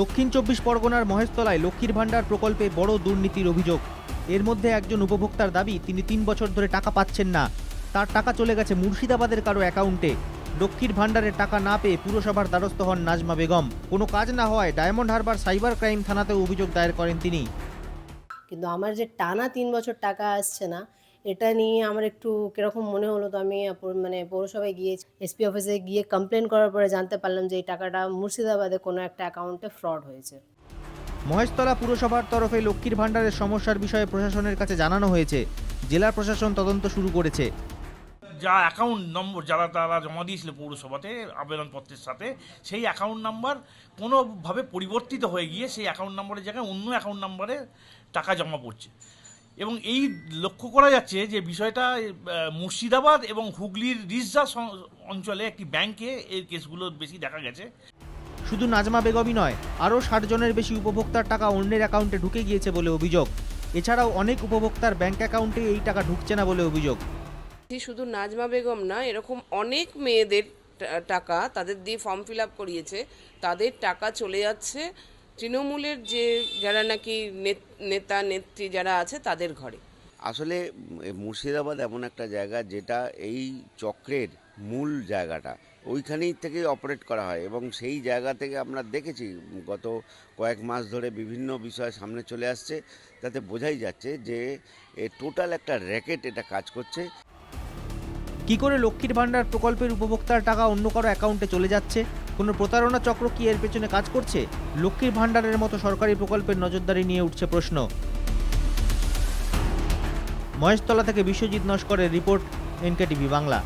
দক্ষিণ চব্বিশ পরগনার মহেশতলায় লক্ষ্মীর ভাণ্ডার প্রকল্পে বড় দুর্নীতির অভিযোগ। এর মধ্যে একজন উপভোক্তার দাবি, তিনি তিন বছর ধরে টাকা পাচ্ছেন না। তার টাকা চলে গেছে মুর্শিদাবাদের কারও অ্যাকাউন্টে। লক্ষ্মীর ভাণ্ডারের টাকা না পেয়ে পুরসভার দ্বারস্থ হন নাজমা বেগম। কোনো কাজ না হওয়ায় ডায়মন্ড হারবার সাইবার ক্রাইম থানাতেও অভিযোগ দায়ের করেন তিনি। কিন্তু আমার যে টানা তিন বছর টাকা আসছে না এটা নিয়ে আমার একটু কীরকম মনে হলো তো আমি মানে পৌরসভায় গিয়ে এসপি অফিসে গিয়ে কমপ্লেন করার পরে জানতে পারলাম যে এই টাকাটা মুর্শিদাবাদে কোনো একটা অ্যাকাউন্টে ফ্রড হয়েছে। মহেশতলা পুরসভার তরফে লক্ষ্মীর ভাণ্ডারের সমস্যার বিষয়ে প্রশাসনের কাছে জানানো হয়েছে। জেলা প্রশাসন তদন্ত শুরু করেছে। যা অ্যাকাউন্ট নম্বর যারা তারা জমা দিয়েছিল পৌরসভাতে আবেদনপত্রের সাথে সেই অ্যাকাউন্ট নাম্বার কোনোভাবে পরিবর্তিত হয়ে গিয়ে সেই অ্যাকাউন্ট নম্বরের জায়গায় অন্য অ্যাকাউন্ট নাম্বারে টাকা জমা পড়ছে। এবং এই লক্ষ্য করা যাচ্ছে যে বিষয়টা মুর্শিদাবাদ এবং হুগলির রিজা অঞ্চলে একটি ব্যাংকে এই কেসগুলো বেশি দেখা গেছে। শুধু নাজমা বেগমই নয় আরও ষাট জনের বেশি উপভোক্তার টাকা অন্যের অ্যাকাউন্টে ঢুকে গিয়েছে বলে অভিযোগ। এছাড়াও অনেক উপভোক্তার ব্যাংক অ্যাকাউন্টে এই টাকা ঢুকছে না বলে অভিযোগ। শুধু নাজমা বেগম না এরকম অনেক মেয়েদের টাকা তাদের দিয়ে ফর্ম ফিল আপ করিয়েছে তাদের টাকা চলে যাচ্ছে। তৃণমূলের যে যারা নাকি নেত- নেতা নেত্রী যারা আছে তাদের ঘরে। আসলে মুর্শিদাবাদ এমন একটা জায়গা যেটা এই চক্রের মূল জায়গাটা। ওইখানেই থেকে অপারেট করা হয় এবং সেই জায়গা থেকে আমরা দেখেছি গত কয়েক মাস ধরে বিভিন্ন বিষয় সামনে চলে আসছে। তাতে বোঝাই যাচ্ছে যে টোটাল একটা র্যাকেট এটা কাজ করছে। কি করে লক্ষ্মীর ভাণ্ডার প্রকল্পের উপভোক্তার টাকা অন্য কারও অ্যাকাউন্টে চলে যাচ্ছে? কোনো প্রতারণা চক্র কি এর পেছনে কাজ করছে? লক্ষ্মীর ভাণ্ডারের মতো সরকারি প্রকল্পের নজরদারি নিয়ে উঠছে প্রশ্ন। মহেশতলা থেকে বিশ্বজিৎ নস্করের রিপোর্ট এনকেটিভি বাংলা।